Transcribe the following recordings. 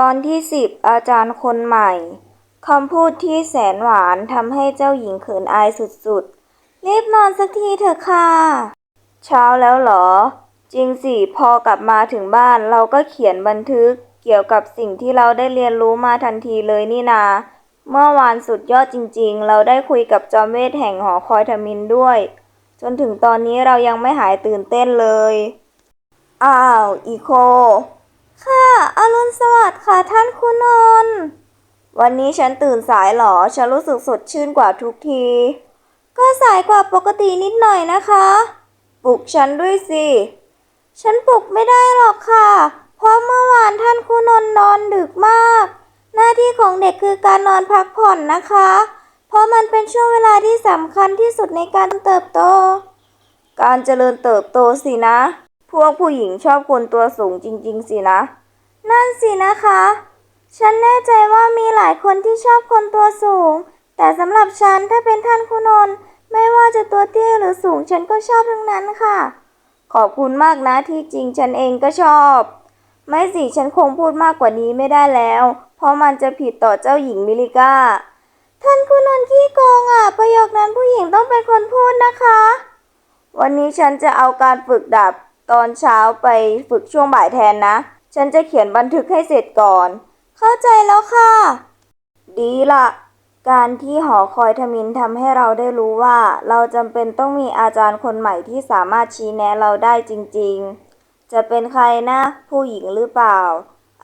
ตอนที่สิบอาจารย์คนใหม่คำพูดที่แสนหวานทำให้เจ้าหญิงเขินอายสุดๆรีบนอนสักทีเถอะค่ะ เช้าแล้วเหรอ จริงสิพอกลับมาถึงบ้านเราก็เขียนบันทึกเกี่ยวกับสิ่งที่เราได้เรียนรู้มาทันทีเลยนี่นา เมื่อวานสุดยอดจริงๆ เราได้คุยกับจอมเวทแห่งหอคอยทมินด้วย จนถึงตอนนี้เรายังไม่หายตื่นเต้นเลย อ้าว อีโค ค่ะ อรุณสวัสดิ์ค่ะท่านคุณนนท์วันนี้ฉันตื่นสายเหรอ ฉันรู้สึกสดชื่นกว่าทุกที ก็สายกว่าปกตินิดหน่อยนะคะ ปลุกฉันด้วยสิ ฉันปลุกไม่ได้หรอกค่ะ เพราะเมื่อวานท่านคุณนนท์นอนดึกมาก หน้าที่ของเด็กคือการนอนพักผ่อนนะคะ เพราะมันเป็นช่วงเวลาที่สำคัญที่สุดในการเติบโต การเจริญเติบโตสินะ พวกผู้หญิงชอบคนตัวสูงจริง ๆ สินะ นั่นสินะคะ ฉันแน่ใจว่ามีหลายคนที่ชอบคนตัวสูง แต่สำหรับฉันถ้าเป็นท่านคุณนนท์ไม่ว่าจะตัวเตี้ยหรือสูงฉันก็ชอบทั้งนั้นค่ะ ขอบคุณมากนะที่จริงฉันเองก็ชอบ ไม่สิฉันคงพูดมากกว่านี้ไม่ได้แล้ว เพราะมันจะผิดต่อเจ้าหญิงมิลิก้า ท่านคุณนนท์ขี้โกงอะ ประโยคนั้นผู้หญิงต้องเป็นคนพูดนะคะ วันนี้ฉันจะเอาการฝึกดาบ ตอนเช้าไปฝึกช่วงบ่ายแทนนะ ฉันจะเขียนบันทึกให้เสร็จก่อน เข้าใจแล้วค่ะ ดีละการที่หอคอยทมินทำให้เราได้รู้ว่า เราจำเป็นต้องมีอาจารย์คนใหม่ที่สามารถชี้แนะเราได้จริง ๆ จะเป็นใครนะ ผู้หญิงหรือเปล่า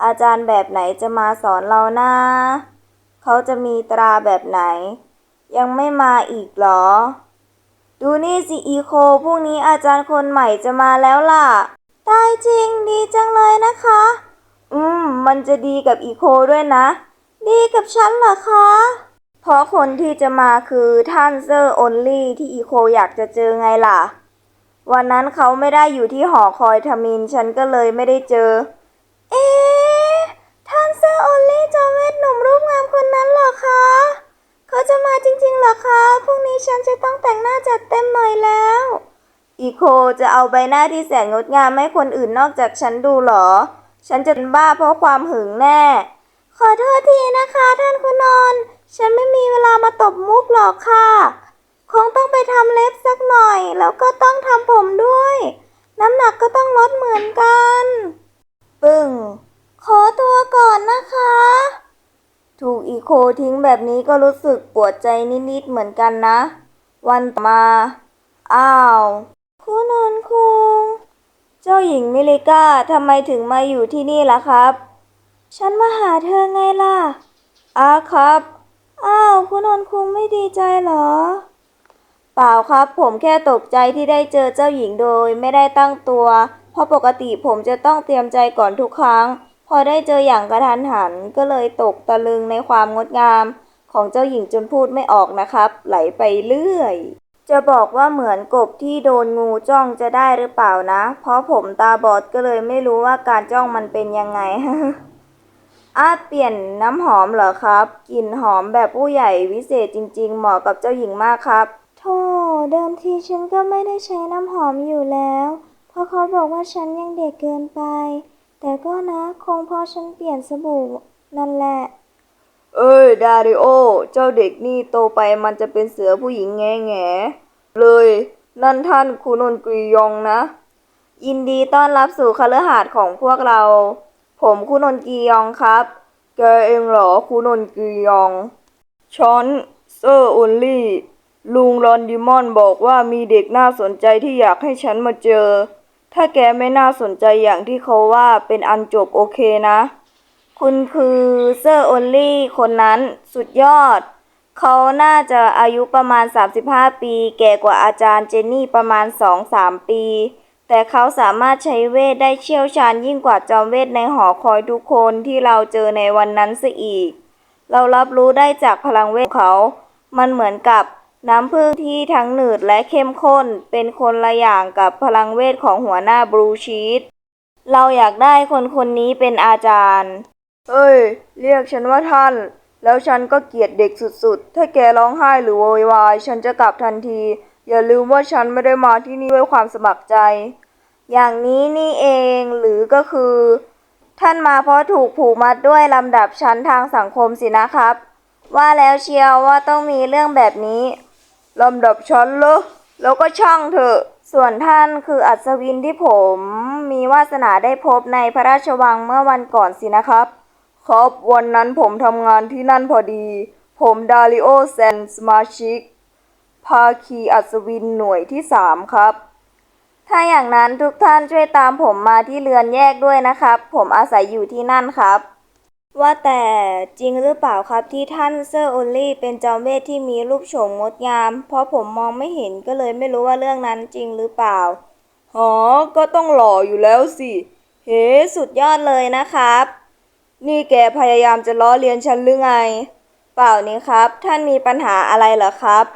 อาจารย์แบบไหนจะมาสอนเรานะ เขาจะมีตราแบบไหน ยังไม่มาอีกเหรอ ดูนี่สิอีโคพรุ่งนี้อาจารย์คนใหม่จะมาแล้วล่ะ ตายจริงดีจังเลยนะคะ อืม มันจะดีกับอีโคด้วยนะ ดีกับฉันเหรอคะ เพราะคนที่จะมาคือท่านเซอร์ออนลี่ที่อีโคอยากจะเจอไงล่ะ วันนั้นเขาไม่ได้อยู่ที่หอคอยทมินฉันก็เลยไม่ได้เจอ เอ๊ะ ท่านเซอร์ออนลี่จอมเวทหนุ่มรูปงามคนนั้นเหรอคะ เขาจะมาจริงๆเหรอคะ พรุ่งนี้ฉัน จะต้องแต่งหน้าจัดเต็มหน่อยแล้ว อีโคจะเอาใบหน้าที่แสนงดงามให้คนอื่นนอกจากฉันดูหรอ ฉันจะเป็นบ้าเพราะความหึงแน่ ขอโทษทีนะคะท่านคุณนนท์ฉันไม่มีเวลามาตบมุกหรอกค่ะ คงต้องไปทำเล็บสักหน่อย แล้วก็ต้องทำผมด้วย น้ำหนักก็ต้องลดเหมือนกัน ปึ้ง ขอตัวก่อนนะคะ ถูกอีโคทิ้งแบบนี้ก็รู้สึกปวดใจนิดๆเหมือนกันนะ วันต่อมา อ้าวคุณนนท์คง เจ้าหญิงมิลิก้าทำไมถึงมาอยู่ที่นี่ล่ะครับ ฉันมาหาเธอไงล่ะอ้าครับ อ้าวคุณนนท์คงไม่ดีใจเหรอ เปล่าครับ ผมแค่ตกใจที่ได้เจอเจ้าหญิงโดยไม่ได้ตั้งตัว เพราะปกติผมจะต้องเตรียมใจก่อนทุกครั้ง พอได้เจออย่างกระทันหันก็เลยตกตะลึงในความงดงาม ของเจ้าหญิงจนพูดไม่ออกนะครับ ไหลไปเรื่อย จะบอกว่าเหมือนกบที่โดนงูจ้องจะได้หรือเปล่านะ เพราะผมตาบอดก็เลยไม่รู้ว่าการจ้องมันเป็นยังไงอาเปลี่ยนน้ำหอมเหรอครับกลิ่นหอมแบบผู้ใหญ่วิเศษจริง ๆ เหมาะกับเจ้าหญิงมากครับโธ่เดิมทีฉันก็ไม่ได้ใช้น้ำหอมอยู่แล้ว เพราะเขาบอกว่าฉันยังเด็กเกินไป แต่ก็นะคงเพราะฉันเปลี่ยนสบู่นั่นแหละ เอ้ยดาริโอ เจ้าเด็กนี่โตไปมันจะเป็นเสือผู้หญิงแง่แง่เลย นั่นท่านคุณนกรียองนะ ยินดีต้อนรับสู่คฤหาสน์ของพวกเรา ผมคุณนนกียองครับ แกเองเหรอคุณนนกียองช้อนเซอร์ออนลี่ลุงรอนดิมอนบอกว่ามีเด็กน่าสนใจที่อยากให้ฉันมาเจอ ถ้าแกไม่น่าสนใจอย่างที่เขาว่าเป็นอันจบโอเคนะ คุณคือเซอร์ออนลี่คนนั้นสุดยอด เขาน่าจะอายุประมาณ 35 ปี แก่กว่าอาจารย์เจนนี่ประมาณ 2-3 ปี แต่เขาสามารถใช้เวทได้เชี่ยวชาญยิ่งกว่าจอมเวทในหอคอยทุกคนที่เราเจอในวันนั้นซะอีก เรารับรู้ได้จากพลังเวทของเขา มันเหมือนกับน้ำผึ้งที่ทั้งหนืดและเข้มข้น เป็นคนละอย่างกับพลังเวทของหัวหน้าบรูชีตเราอยากได้คนคนนี้เป็นอาจารย์ เฮ้ย เรียกฉันว่าท่าน แล้วฉันก็เกลียดเด็กสุดๆ ถ้าแกร้องไห้หรือโวยวาย ฉันจะกลับทันที อย่าลืมว่าฉันไม่ได้มาที่นี่ด้วยความสมัครใจ อย่างนี้นี่เองหรือก็คือ ท่านมาเพราะถูกผูกมัดด้วยลำดับชั้นทางสังคมสินะครับ ว่าแล้วเชียวว่าต้องมีเรื่องแบบนี้ลำดับชั้นเหรอแล้วก็ช่างเถอะ ส่วนท่านคืออัศวินที่ผม มีวาสนาได้พบในพระราชวังเมื่อวันก่อนสินะครับ ครับ วันนั้นผมทำงานที่นั่นพอดี ผมดาริโอเซนสมาชิก ภาคีอัศวินหน่วยที่สามครับ ถ้าอย่างนั้นทุกท่านช่วยตามผมมาที่เรือนแยกด้วยนะครับ ผมอาศัยอยู่ที่นั่นครับ ว่าแต่จริงหรือเปล่าครับที่ท่านเซอร์โอลลี่เป็นจอมเวทที่มีรูปโฉมงดงาม เพราะผมมองไม่เห็นก็เลยไม่รู้ว่าเรื่องนั้นจริงหรือเปล่าหอก็ต้องหล่ออยู่แล้วสิ เฮ้ สุดยอดเลยนะครับ นี่แกพยายามจะล้อเลียนฉันหรือไง เปล่านี่ครับ ท่านมีปัญหาอะไรเหรอครับ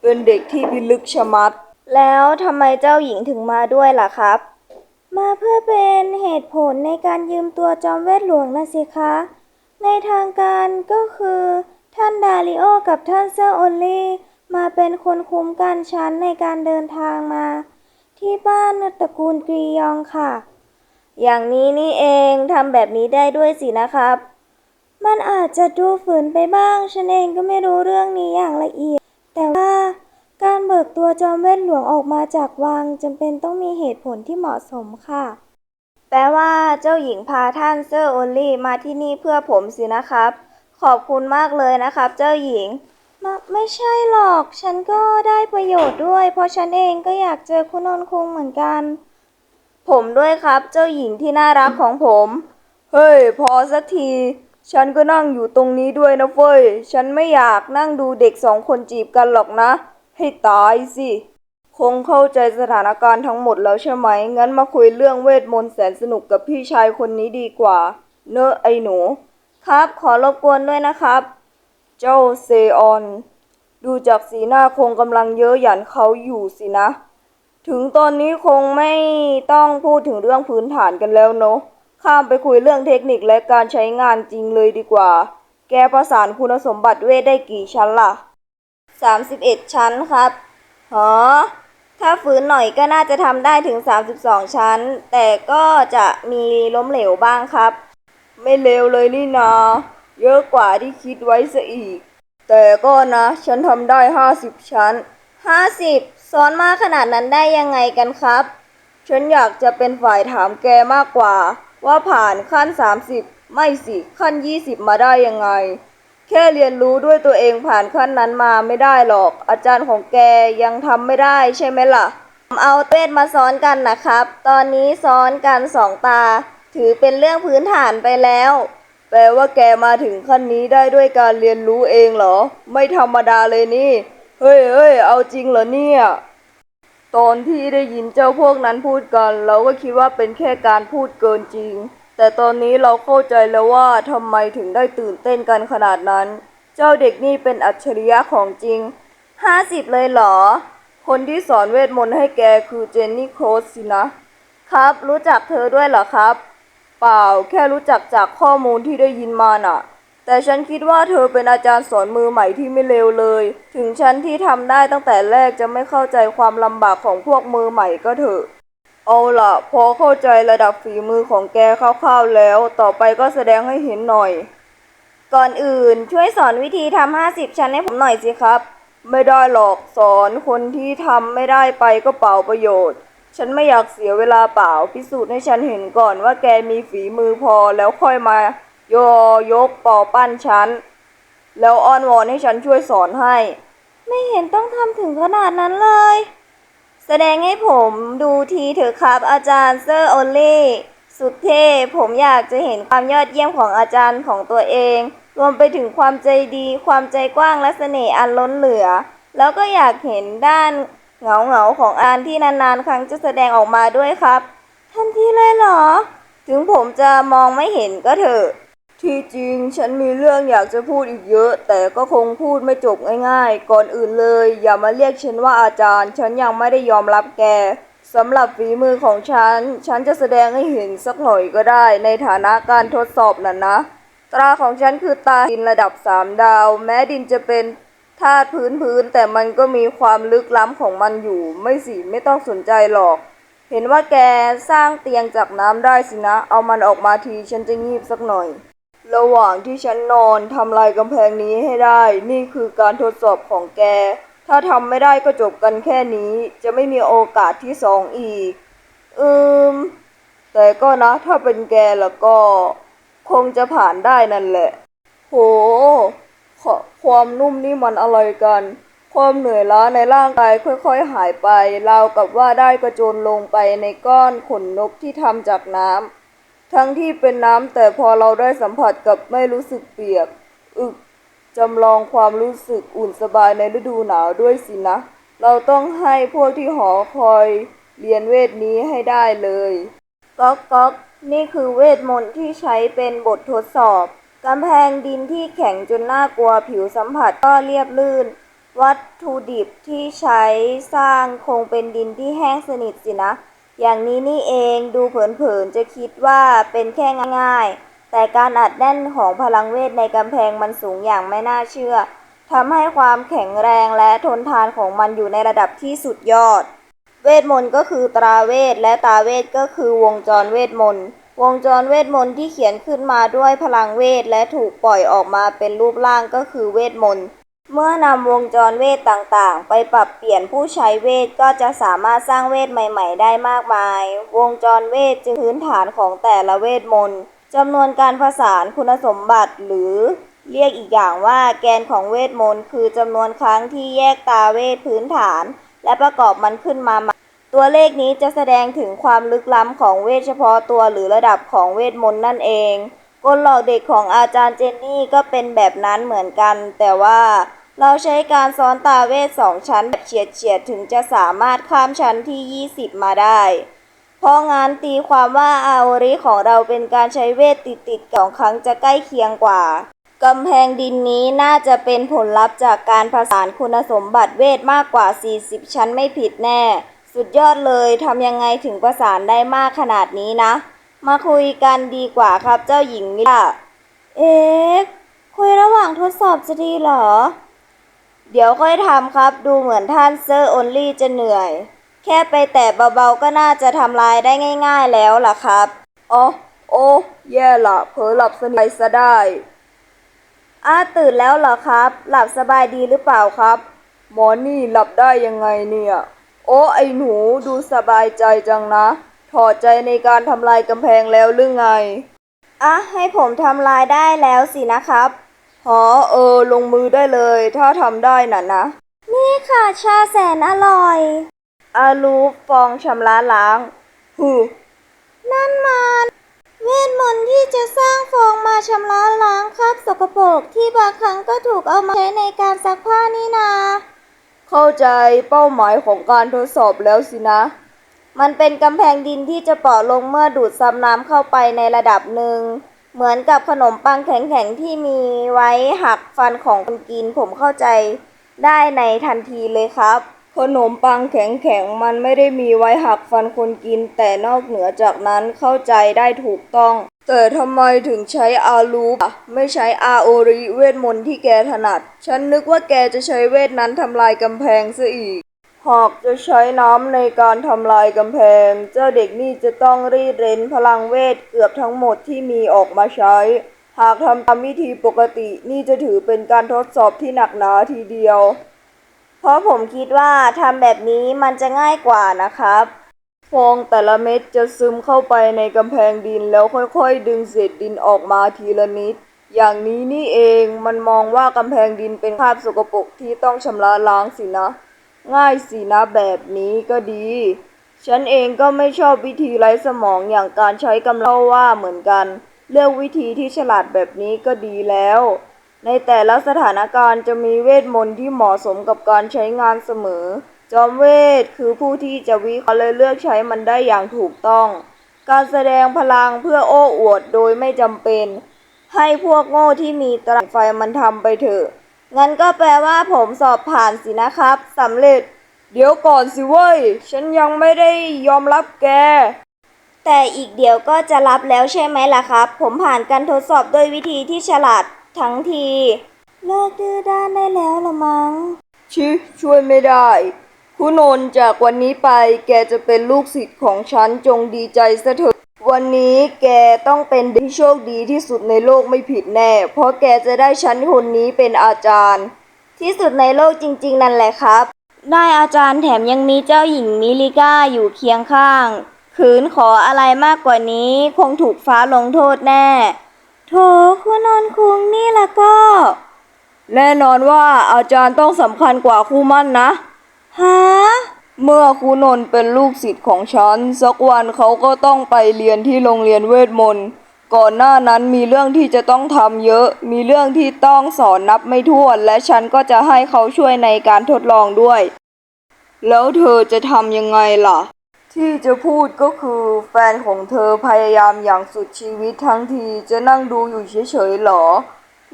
เป็นเด็กที่พิลึกชะมัด แล้วทำไมเจ้าหญิงถึงมาด้วยล่ะครับ มาเพื่อเป็นเหตุผลในการยืมตัวจอมเวทหลวงนะสิคะ ในทางการก็คือ ท่านดาริโอกับท่านเซอร์โอลลี่มาเป็นคนคุ้มกันฉันในการเดินทางมา ที่บ้านตระกูลกรียองค่ะ อย่างนี้นี่เองทำแบบนี้ได้ด้วยสินะครับ มันอาจจะดูฝืนไปบ้าง ฉันเองก็ไม่รู้เรื่องนี้อย่างละเอียด แต่ว่าการเบิกตัวจอมเวทหลวงออกมาจากวังจำเป็นต้องมีเหตุผลที่เหมาะสมค่ะ แปลว่าเจ้าหญิงพาท่านเซอร์โอลลี่มาที่นี่เพื่อผมสินะครับ ขอบคุณมากเลยนะครับ เจ้าหญิงมไม่ใช่หรอก ฉันก็ได้ประโยชน์ด้วย เพราะฉันเองก็อยากเจอคุณนนคุงเหมือนกัน ผมด้วยครับ เจ้าหญิงที่น่ารักของผม เฮ้ย พอสักที ฉันก็นั่งอยู่ตรงนี้ด้วยนะเฟ้ย ฉันไม่อยากนั่งดูเด็กสองคนจีบกันหรอกนะ ให้ตายสิ คงเข้าใจสถานการณ์ทั้งหมดแล้วใช่ไหม งั้นมาคุยเรื่องเวทมนต์แสนสนุกกับพี่ชายคนนี้ดีกว่า เนอะไอหนู ครับขอรบกวนด้วยนะครับ เจ้าเซออน ดูจากสีหน้าคงกำลังเย้อหยันเขาอยู่สินะ ถึงตอนนี้คงไม่ต้องพูดถึงเรื่องพื้นฐานกันแล้วเนอะข้ามไปคุยเรื่องเทคนิคและการใช้งานจริงเลยดีกว่า แกประสานคุณสมบัติเวทได้กี่ชั้นล่ะ 31 ชั้นครับหอถ้าฝืนหน่อยก็น่าจะทำได้ถึง 32 ชั้น แต่ก็จะมีล้มเหลวบ้างครับ ไม่เลวเลยนี่นา เยอะกว่าที่คิดไว้ซะอีก แต่ก็นะ ฉันทำได้ 50 ชั้น 50 ซ้อนมากขนาดนั้นได้ยังไงกันครับ ฉันอยากจะเป็นฝ่ายถามแกมากกว่า ว่าผ่านขั้น 30 ไม่สิขั้น 20 มาได้ยังไง แค่เรียนรู้ด้วยตัวเองผ่านขั้นนั้นมาไม่ได้หรอก อาจารย์ของแกยังทำไม่ได้ใช่ไหมล่ะเอาเวทมาซ้อนกันนะครับ ตอนนี้ซ้อนกันสองตา ถือเป็นเรื่องพื้นฐานไปแล้ว แปลว่าแกมาถึงขั้นนี้ได้ด้วยการเรียนรู้เองเหรอ ไม่ธรรมดาเลยนี่ เฮ้ยเฮ้ยเอาจริงเหรอเนี่ย ตอนที่ได้ยินเจ้าพวกนั้นพูดกัน เราก็คิดว่าเป็นแค่การพูดเกินจริง แต่ตอนนี้เราเข้าใจแล้วว่าทำไมถึงได้ตื่นเต้นกันขนาดนั้น เจ้าเด็กนี่เป็นอัจฉริยะของจริงห้าสิบเลยเหรอ คนที่สอนเวทมนต์ให้แกคือเจนนี่โครสสินะ ครับ รู้จักเธอด้วยเหรอครับ เปล่าแค่รู้จักจากข้อมูลที่ได้ยินมาน่ะ แต่ฉันคิดว่าเธอเป็นอาจารย์สอนมือใหม่ที่ไม่เลวเลย ถึงฉันที่ทำได้ตั้งแต่แรกจะไม่เข้าใจความลำบากของพวกมือใหม่ก็เถอะ เอาล่ะ พอเข้าใจระดับฝีมือของแกคร่าวๆแล้ว ต่อไปก็แสดงให้เห็นหน่อย ก่อนอื่นช่วยสอนวิธีทำห้าสิบชั้นให้ผมหน่อยสิครับ ไม่ได้หรอกสอนคนที่ทำไม่ได้ไปก็เปล่าประโยชน์ ฉันไม่อยากเสียเวลาเปล่าพิสูจน์ให้ฉันเห็นก่อนว่าแกมีฝีมือพอแล้วค่อยมา โยยกป่อปั้นฉัน แล้วอ้อนวอนให้ฉันช่วยสอนให้ ไม่เห็นต้องทำถึงขนาดนั้นเลย แสดงให้ผมดูทีเถอะครับอาจารย์เซอร์โอลลี่สุดเท่ผมอยากจะเห็นความยอดเยี่ยมของอาจารย์ของตัวเอง รวมไปถึงความใจดี ความใจกว้างและเสน่ห์อันล้นเหลือ แล้วก็อยากเห็นด้านเหงาเหงาของอานที่นานๆ ครั้งจะแสดงออกมาด้วยครับ ทันทีเลยเหรอ ถึงผมจะมองไม่เห็นก็เถอะ ที่จริงฉันมีเรื่องอยากจะพูดอีกเยอะ แต่ก็คงพูดไม่จบง่ายๆ ก่อนอื่นเลย อย่ามาเรียกฉันว่าอาจารย์ ฉันยังไม่ได้ยอมรับแกสำหรับฝีมือของฉัน ฉันจะแสดงให้เห็นสักหน่อยก็ได้ในฐานะการทดสอบน่ะนะ ตราของฉันคือตาดินระดับสามดาว แม้ดินจะเป็นธาตุพื้นพื้นๆแต่มันก็มีความลึกล้ำของมันอยู่ ไม่สิไม่ต้องสนใจหรอก เห็นว่าแกสร้างเตียงจากน้ำได้สินะ เอามันออกมาทีฉันจะงีบสักหน่อย ระหว่างที่ฉันนอนทำลายกำแพงนี้ให้ได้ นี่คือการทดสอบของแก ถ้าทำไม่ได้ก็จบกันแค่นี้ จะไม่มีโอกาสที่สองอีก อืม แต่ก็นะถ้าเป็นแกแล้วก็ คงจะผ่านได้นั่นแหละ โห ความนุ่มนี่มันอะไรกัน ความเหนื่อยล้าในร่างกายค่อยๆหายไป ราวกับว่าได้กระโจนลงไปในก้อนขนนกที่ทำจากน้ำ ทั้งที่เป็นน้ำแต่พอเราได้สัมผัสกับไม่รู้สึกเปียก อึกจำลองความรู้สึกอุ่นสบายในฤดูหนาวด้วยสินะ เราต้องให้พวกที่หอคอยเรียนเวทนี้ให้ได้เลยก๊อกก๊อกนี่คือเวทมนต์ที่ใช้เป็นบททดสอบกำแพงดินที่แข็งจนน่ากลัวผิวสัมผัสก็เรียบลื่น วัตถุดิบที่ใช้สร้างคงเป็นดินที่แห้งสนิทสินะ อย่างนี้นี่เองดูเผินๆจะคิดว่าเป็นแค่ง่ายๆ แต่การอัดแน่นของพลังเวทในกำแพงมันสูงอย่างไม่น่าเชื่อทำให้ความแข็งแรงและทนทานของมันอยู่ในระดับที่สุดยอด เวทมนต์ก็คือตราเวท และตาเวทก็คือวงจรเวทมนต์วงจรเวทมนต์ที่เขียนขึ้นมาด้วยพลังเวท และถูกปล่อยออกมาเป็นรูปร่างก็คือเวทมนต์ เมื่อนำวงจรเวทต่างๆ ไปปรับเปลี่ยนผู้ใช้เวทก็จะสามารถสร้างเวทใหม่ ๆ ได้มากมาย วงจรเวทจึงพื้นฐานของแต่ละเวทมนต์จำนวนการผสานคุณสมบัติหรือ เรียกอีกอย่างว่าแกนของเวทมนต์คือจำนวนครั้งที่แยกตาเวทพื้นฐาน และประกอบมันขึ้นมาใหม่ตัวเลขนี้จะแสดงถึงความลึกล้ำของเวทเฉพาะตัวหรือระดับของเวทมนต์นั่นเองกลหลอกเด็กของอาจารย์เจนนี่ก็เป็นแบบนั้นเหมือนกัน แต่ว่า เราใช้การซ้อนตาเวทสองชั้นแบบเฉียดเฉียดๆถึงจะสามารถข้ามชั้นที่ 20 มาได้ เพราะงั้นตีความว่าอาโอริของเราเป็นการใช้เวทติดติดๆสองครั้งจะใกล้เคียงกว่ากำแพงดินนี้น่าจะเป็นผลลัพธ์จากการผสานคุณสมบัติเวทมากกว่า 40 ชั้นไม่ผิดแน่ สุดยอดเลยทำยังไงถึงประสานได้มากขนาดนี้นะ มาคุยกันดีกว่าครับเจ้าหญิงมิล่าเอ๊ะคุยระหว่างทดสอบจะดีเหรอ เดี๋ยวค่อยทำครับ ดูเหมือนท่านเซอร์ออนลี่จะเหนื่อย แค่ไปแตะเบาๆก็น่าจะทำลายได้ง่าย ๆแล้วล่ะครับอ๋อโอ้แย่ละเผลอหลับสนิทซะได้อ้าตื่นแล้วเหรอครับ หลับสบายดีหรือเปล่าครับ หมอนี่หลับได้ยังไงเนี่ย โอ้ไอหนูดูสบายใจจังนะ ถอดใจในการทำลายกำแพงแล้วหรือไงอะให้ผมทำลายได้แล้วสินะครับ หอเออ ลงมือได้เลย ถ้าทำได้น่ะนะ นี่ค่ะชาแสนอร่อย อาลูฟองชำระล้างฮึนั่นมันเวทมนต์ที่จะสร้างฟองมาชำระล้างคราบสกปรกที่บางครั้งก็ถูกเอามาใช้ในการซักผ้านี่นา เข้าใจเป้าหมายของการทดสอบแล้วสินะ มันเป็นกำแพงดินที่จะเปราะลงเมื่อดูดซับน้ำเข้าไปในระดับหนึ่ง เหมือนกับขนมปังแข็งๆที่มีไว้หักฟันของคนกิน ผมเข้าใจได้ในทันทีเลยครับ ขนมปังแข็งๆมันไม่ได้มีไว้หักฟันคนกิน แต่นอกเหนือจากนั้นเข้าใจได้ถูกต้อง แต่ทำไมถึงใช้อาลูปะไม่ใช้อาโอริเวทมนต์ที่แกถนัด ฉันนึกว่าแกจะใช้เวทนั้นทำลายกำแพงซะอีก หากจะใช้น้ำในการทำลายกำแพง เจ้าเด็กนี่จะต้องรีดเร้นพลังเวทเกือบทั้งหมดที่มีออกมาใช้ หากทำตามวิธีปกตินี่จะถือเป็นการทดสอบที่หนักหนาทีเดียว เพราะผมคิดว่าทำแบบนี้มันจะง่ายกว่านะครับ ฟองแต่ละเม็ดจะซึมเข้าไปในกำแพงดินแล้วค่อยๆ ดึงเศษดินออกมาทีละนิด อย่างนี้นี่เองมันมองว่ากำแพงดินเป็นคราบสกปรกที่ต้องชำระล้างสินะ ง่ายสินะแบบนี้ก็ดี ฉันเองก็ไม่ชอบวิธีไร้สมองอย่างการใช้กำลังว่าเหมือนกัน เลือกวิธีที่ฉลาดแบบนี้ก็ดีแล้ว ในแต่ละสถานการณ์จะมีเวทมนต์ที่เหมาะสมกับการใช้งานเสมอ จอมเวทคือผู้ที่จะวิเคราะห์และเลือกใช้มันได้อย่างถูกต้อง การแสดงพลังเพื่อโอ้อวดโดยไม่จำเป็น ให้พวกโง่ที่มีตราไฟมันทำไปเถอะ งั้นก็แปลว่าผมสอบผ่านสินะครับสำเร็จ เดี๋ยวก่อนสิเว้ย ฉันยังไม่ได้ยอมรับแก แต่อีกเดี๋ยวก็จะรับแล้วใช่ไหมล่ะครับ ผมผ่านการทดสอบด้วยวิธีที่ฉลาดทั้งที เลิกดื้อด้านได้แล้วละมั้ง ชิช่วยไม่ได้ คุคุณนนท์จากวันนี้ไป แกจะเป็นลูกศิษย์ของฉันจงดีใจซะเถอะ วันนี้แกต้องเป็นที่โชคดีที่สุดในโลกไม่ผิดแน่ เพราะแกจะได้ฉันคนนี้เป็นอาจารย์ ที่สุดในโลกจริง ๆ นั่นแหละครับ ได้อาจารย์แถมยังมีเจ้าหญิงมิลิก้าอยู่เคียงข้าง ขืนขออะไรมากกว่านี้คงถูกฟ้าลงโทษแน่ โถคุณนอนคุงนี่ละก็ แน่นอนว่าอาจารย์ต้องสำคัญกว่าครูมั่นนะฮะ เมื่อครูนนท์เป็นลูกศิษย์ของฉัน สักวันเขาก็ต้องไปเรียนที่โรงเรียนเวทมนต์ก่อนหน้านั้นมีเรื่องที่จะต้องทำเยอะ มีเรื่องที่ต้องสอนนับไม่ถ้วน และฉันก็จะให้เขาช่วยในการทดลองด้วย แล้วเธอจะทำยังไงล่ะ ที่จะพูดก็คือแฟนของเธอพยายามอย่างสุดชีวิตทั้งทีจะนั่งดูอยู่เฉยๆหรอ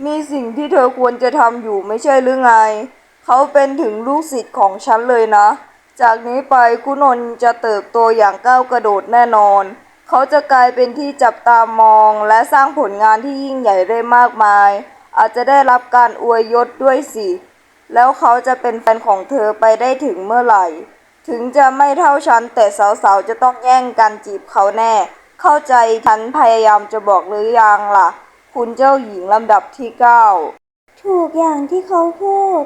มีสิ่งที่เธอควรจะทำอยู่ไม่ใช่หรือไง เขาเป็นถึงลูกศิษย์ของฉันเลยนะ จากนี้ไปคุณนนท์จะเติบโตอย่างก้าวกระโดดแน่นอน เขาจะกลายเป็นที่จับตามองและสร้างผลงานที่ยิ่งใหญ่ได้มากมาย อาจจะได้รับการอวยยศด้วยสิ แล้วเขาจะเป็นแฟนของเธอไปได้ถึงเมื่อไหร่ ถึงจะไม่เท่าฉันแต่สาวๆจะต้องแย่งกันจีบเขาแน่ เข้าใจฉันพยายามจะบอกหรือยังล่ะ คุณเจ้าหญิงลำดับที่เก้าถูกอย่างที่เขาพูด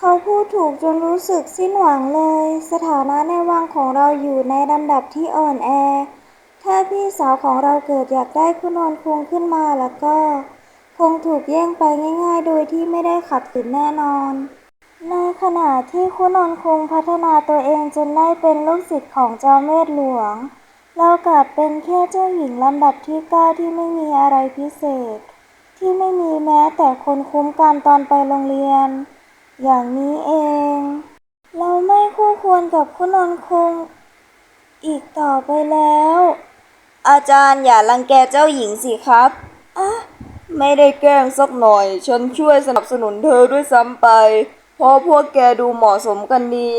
เขาพูดถูกจนรู้สึกสิ้นหวังเลย สถานะในวังของเราอยู่ในลำดับที่อ่อนแอ ถ้าพี่สาวของเราเกิดอยากได้คุณนนคุงขึ้นมาแล้วก็ คงถูกแย่งไปง่ายๆ โดยที่ไม่ได้ขัดขืนแน่นอน ในขณะที่คุณนนคุงพัฒนาตัวเองจนได้เป็นลูกศิษย์ของเจอมเวทหลวง เรากลับเป็นแค่เจ้าหญิงลำดับที่เก้าที่ไม่มีอะไรพิเศษ ที่ไม่มีแม้แต่คนคุ้มกันตอนไปโรงเรียน อย่างนี้เอง เราไม่คู่ควรกับคุณนนคง อีกต่อไปแล้ว อาจารย์อย่ารังแกเจ้าหญิงสิครับอะไม่ได้แกล้งสักหน่อย ฉันช่วยสนับสนุนเธอด้วยซ้ำไป เพราะพวกแกดูเหมาะสมกันดี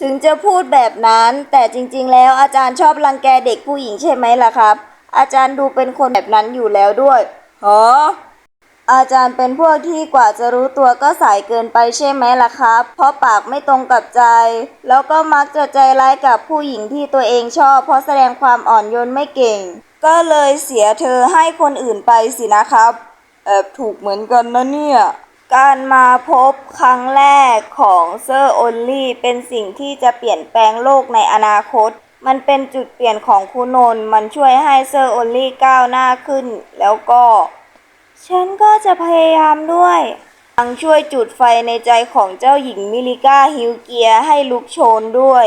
ถึงจะพูดแบบนั้น แต่จริงๆ แล้วอาจารย์ชอบรังแกเด็กผู้หญิงใช่ไหมล่ะครับ อาจารย์ดูเป็นคนแบบนั้นอยู่แล้วด้วยฮะ อาจารย์เป็นพวกที่กว่าจะรู้ตัวก็สายเกินไปใช่ไหมล่ะครับ เพราะปากไม่ตรงกับใจ แล้วก็มักจะใจร้ายกับผู้หญิงที่ตัวเองชอบ เพราะแสดงความอ่อนโยนไม่เก่ง ก็เลยเสียเธอให้คนอื่นไปสินะครับ แอบถูกเหมือนกันนะเนี่ย การมาพบครั้งแรกของเซอร์โอลลี่เป็นสิ่งที่จะเปลี่ยนแปลงโลกในอนาคต มันเป็นจุดเปลี่ยนของคุณนนมันช่วยให้เซอร์โอลลี่ก้าวหน้าขึ้น แล้วก็ ฉันก็จะพยายามด้วยยังช่วยจุดไฟในใจของเจ้าหญิงมิลิก้าฮิวเกียให้ลุกโชนด้วย